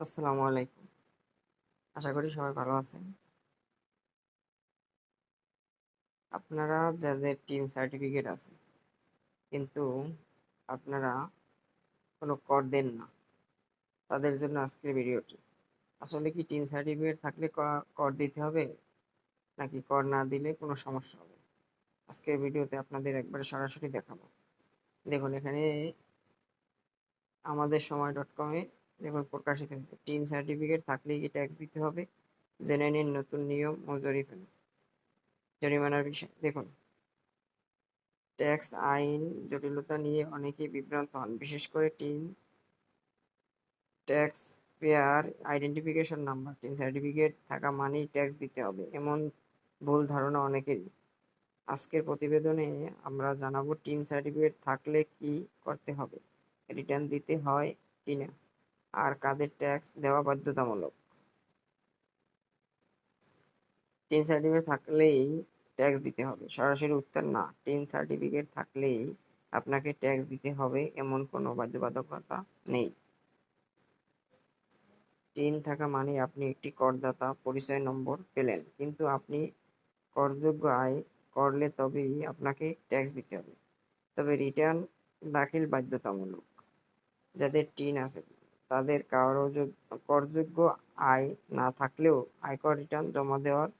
আসসালামু আলাইকুম। আশা করি সবাই ভালো আছেন। আপনারা যাদের টিন সার্টিফিকেট আছে, কিন্তু আপনারা কোনো কর দেন না, তাদের জন্য আজকের ভিডিওটি। আসলে কি টিন সার্টিফিকেট থাকলে কর দিতে হবে? নাকি কর না দিলে কোনো সমস্যা হবে? আজকের ভিডিওতে আপনাদের একবারে সরাসরি দেখাবো। দেখুন, এখানে আমাদের সময় ডট কমে দেখুন প্রকাশিত হয়েছে। টিন সার্টিফিকেট থাকলেই কি ট্যাক্স দিতে হবে? জেনে নিন নতুন নিয়ম ও জরিমানা। জরিমানার বিষয়, দেখুন। ট্যাক্স আইন জটিলতা নিয়ে অনেকেই বিভ্রান্ত হন, বিশেষ করে TIN tax payer identification number TIN certificate থাকা মানেই ট্যাক্স দিতে হবে, এমন ভুল ধারণা অনেকেরই। আজকের প্রতিবেদনে আমরা জানাব টিন সার্টিফিকেট থাকলে কি করতে হবে রিটার্ন দিতে হয় কিনা। আর কাদের ট্যাক্স দেওয়া বাধ্যতামূলক? টিন সার্টিফিকেট থাকলেই ট্যাক্স দিতে হবে। সরাসরি উত্তর না টিন সার্টিফিকেট থাকলেই আপনাকে ট্যাক্স দিতে হবে এমন কোনো বাধ্যবাধকতা নেই। টিন থাকা মানে আপনি একটি করদাতা, পরিচয় নম্বর পেলেন, কিন্তু আপনি করযোগ্য আয় করলে তবেই আপনাকে ট্যাক্স দিতে হবে। তবে রিটার্ন দাখিল বাধ্যতামূলক, যাদের টিন আছে। তাদের কারও করযোগ্য আয় না থাকলেও আয়কর রিটার্ন জমা দেওয়ার,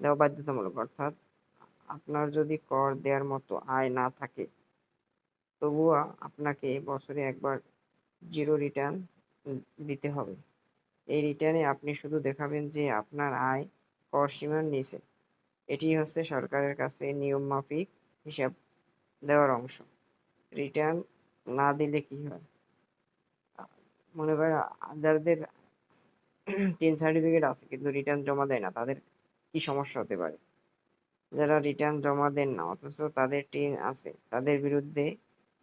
দেওয়া বাধ্যতামূলক, অর্থাৎ আপনার যদি কর দেওয়ার মতো আয় না থাকে, তবুও আপনাকে বছরে একবার জিরো রিটার্ন দিতে হবে। এই রিটার্নে আপনি শুধু দেখাবেন যে আপনার আয় কর সীমার নিচে। এটি হচ্ছে সরকারের কাছে নিয়ম মাফিক হিসাব দেওয়ার অংশ। রিটার্ন না দিলে কি হয়? মনে করেন যাদের টিন সার্টিফিকেট আছে, কিন্তু রিটার্ন জমা দেয় না, তাদের কি সমস্যা হতে পারে? যারা রিটার্ন জমা দেন না, অথচ তাদের টিন আছে, তাদের বিরুদ্ধে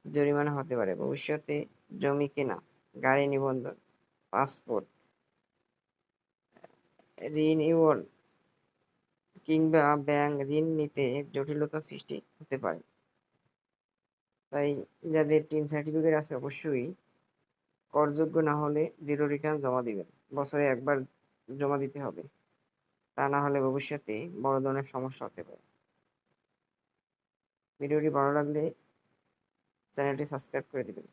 জরিমানা হতে পারে। ভবিষ্যতে জমি কেনা, গাড়ি নিবন্ধন পাসপোর্ট রিনিউয়াল কিংবা ব্যাংক ঋণ নিতে জটিলতা সৃষ্টি হতে পারে। তাই যাদের টিন সার্টিফিকেট আছে, অবশ্যই করযোগ্য না হলে জিরো রিটার্ন জমা দিবেন। বছরে একবার জমা দিতে হবে। তা না হলে ভবিষ্যতে বড় ধরনের সমস্যা হতে পারে। ভিডিওটি ভালো লাগলে চ্যানেলটি সাবস্ক্রাইব করে দিবেন।